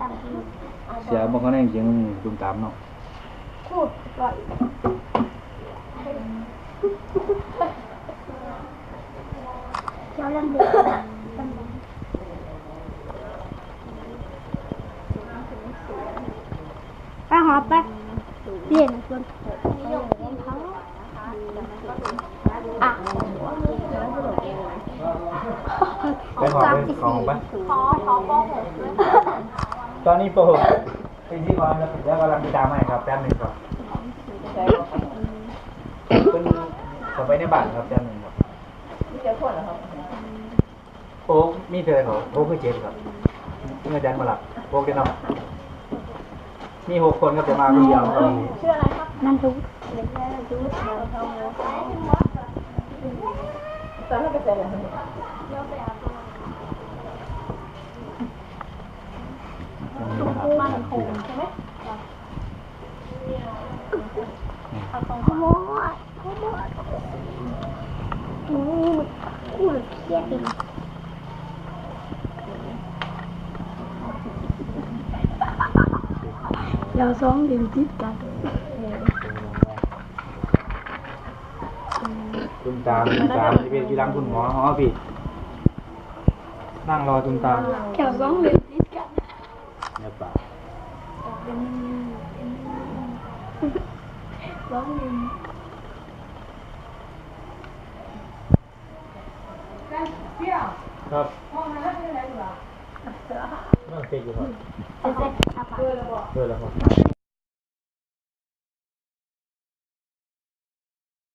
ต่างที่เสียบอกเขาแน่จริงตุ้มตามเนาะพูดก่อนเจ้าเรื่องเด็กไปหอไปเปลี่ยนคนอะไปขอไปขอไปขอขอปหกด้วย ตอนนี้โปรเป็นที่ความแล้วแล้วกำลังติดตามให้ครับแป๊บหนึงครับเป็นขอไปในบ้านครับแป๊บหนึงครับมีเจ้าคนเหรอครับโอ้มีเธอเหรอโอ้คือเจ็ดครับเมื่ออาจารย์มาหลับโอ้กันเนาะมีหกคนครับจะมาคนเดียวครับชื่ออะไรครับนันทุกตอนนั้นไปเสร็จแล้วบ้านคงใช่ไหมขโมยขโมยอืมกูเครียดดิเราสองเดือนติดกันตุ้มตามตุ้มตามที่เป็นที่รังคุ ณหมออ๋อพี่นั่งรอตุ้มตามแถวสองเดือนติดกันเนี่ย ป่าสองเดือนครับห้องน้ำเป็นไรอยู่อะเรื่องเซ็กอยู่ครับเสร็จครับด้วยแล้วครับ